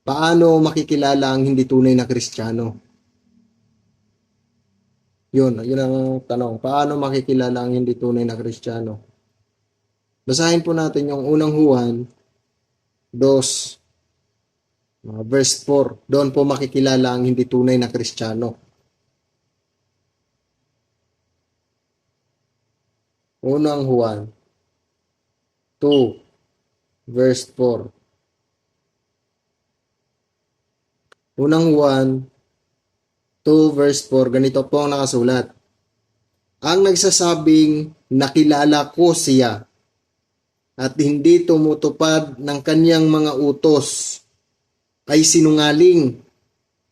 Paano makikilala ang hindi tunay na Kristiyano? Yun, yun ang tanong. Paano makikilala ang hindi tunay na Kristiyano? Basahin po natin yung unang Juan 2 uh, verse 4. Doon po makikilala ang hindi tunay na Kristiyano. Unang Juan 2 verse 4. Unang Juan 2 verse 4, ganito po ang nakasulat. Ang nagsasabing nakilala ko siya at hindi tumutupad ng kanyang mga utos ay sinungaling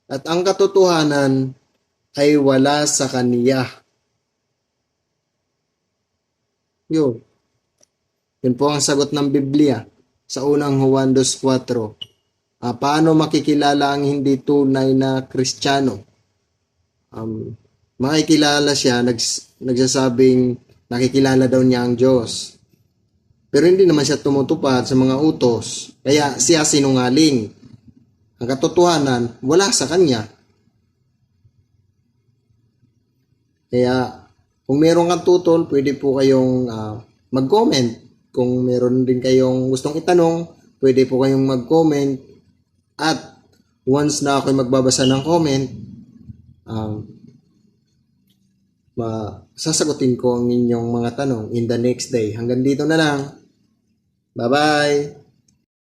at ang katotohanan ay wala sa kaniya. Yun. Yun po ang sagot ng Biblia sa unang Juan 2.4. Ah, paano makikilala ang hindi tunay na Kristiyano? Um, makikilala siya, nags, nagsasabing nakikilala daw niya ang Diyos. Pero hindi naman siya tumutupad sa mga utos. Kaya siya sinungaling. Ang katotohanan, wala sa kanya. Kaya kung meron kang tutol, pwede po kayong ah, mag-comment. Kung meron din kayong gustong itanong, pwede po kayong mag-comment. At once na ako'y magbabasa ng comment, um, ma sasagutin ko ang inyong mga tanong in the next day. Hanggang dito na lang. Bye-bye!